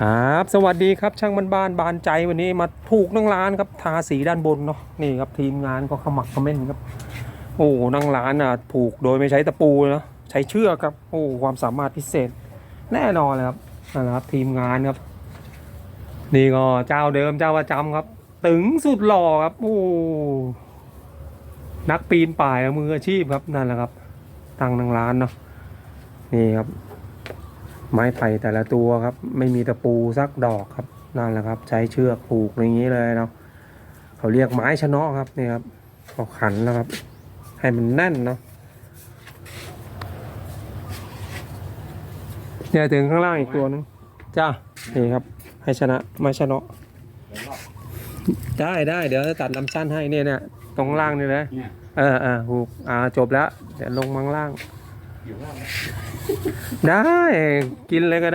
ครับสวัสดีครับช่างบ้านบ้านบานใจวันนี้มาถูกนั่งร้านครับทาสีด้านบนเนาะนี่ครับทีมงานก็ขมักเขม้นครับ โอ้นั่งร้านอะผูกโดยไม่ใช้ตะปูนะใช้เชือกครับโอ้ความสามารถพิเศษ แน่นอนเลยครับนั่นแหละครับทีมงานครับ นี่ก็เจ้าเดิมเจ้าประจำครับตึงสุดหล่อครับโอ้นักปีนป่ายมืออาชีพครับนั่นแหละครับตั้งนั่งร้านเนาะนี่ครับ ไม้ไผ่แต่ละตัวครับ ไม่มีตะปูสักดอกครับนั่นแหละครับ ใช้เชือกผูกอย่างนี้เลยเนาะเขาเรียกไม้ชะเนาะครับนี่ครับเอาขันแล้วครับ ให้มันแน่นเนาะเนี่ยถึงข้างล่างอีกตัวนึงจ้านี่ครับ ให้ชนะไม้ชะเนาะได้ได้เดี๋ยวจะตัดลำสั้นให้เนี่ยเนี่ยตรงล่างนี่เลยเนี่ยเออเออผูกอ่าจบแล้วเดี๋ยวลงมังล่างอยู่ข้างล่าง ได้กินเลยก็ได้